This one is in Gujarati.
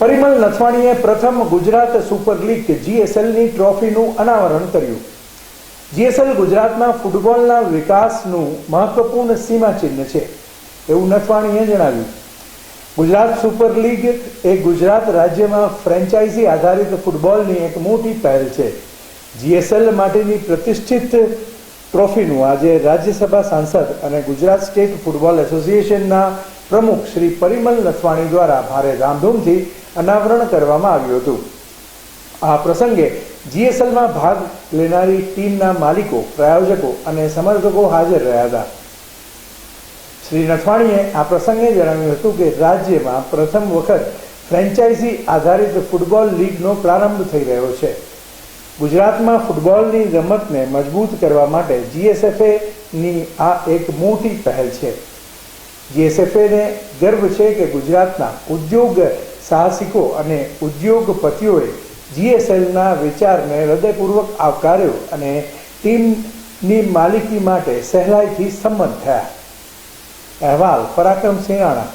પરિમલ નથવાણીએ પ્રથમ ગુજરાત સુપર લીગ જીએસએલની ટ્રોફીનું અનાવરણ કર્યું. જીએસએલ ગુજરાતમાં ફૂટબોલના વિકાસનું મહત્વપૂર્ણ સીમાચિહ્ન છે, એવું નથવાણીએ જણાવ્યું. ગુજરાત સુપર લીગ એ ગુજરાત રાજ્યમાં ફ્રેન્ચાઇઝી આધારિત ફૂટબોલની એક મોટી પહેલ છે. જીએસએલ માટેની પ્રતિષ્ઠિત ટ્રોફીનું આજે રાજ્યસભા સાંસદ અને ગુજરાત સ્ટેટ ફૂટબોલ એસોસિએશનના પ્રમુખ શ્રી પરિમલ નથવાણી દ્વારા ભારે ધામધૂમથી અનાવરણ કરવામાં આવ્યું હતું. આ પ્રસંગે જીએસએલમાં ભાગ લેનારી ટીમના માલિકો, પ્રાયોજકો અને સમર્થકો હાજર રહ્યા હતા. શ્રી નથવાણીએ આ પ્રસંગે જણાવ્યું હતું કે રાજ્યમાં પ્રથમ વખત ફ્રેન્ચાઇઝી આધારિત ફૂટબોલ લીગનો પ્રારંભ થઈ રહ્યો છે. ગુજરાતમાં ફૂટબોલની રમતને મજબૂત કરવા માટે જીએસએફએની આ એક મોટી પહેલ છે. જીએસએફએને ગર્વ છે કે ગુજરાતના ઉદ્યોગ સાહસિકો અને ઉદ્યોગપતિઓએ જીએસએલના વિચારને હૃદયપૂર્વક આવકાર્યો અને ટીમની માલિકી માટે સહેલાઈથી સંમત થયા. અહેવાલ પરાક્રમ સિંહાણા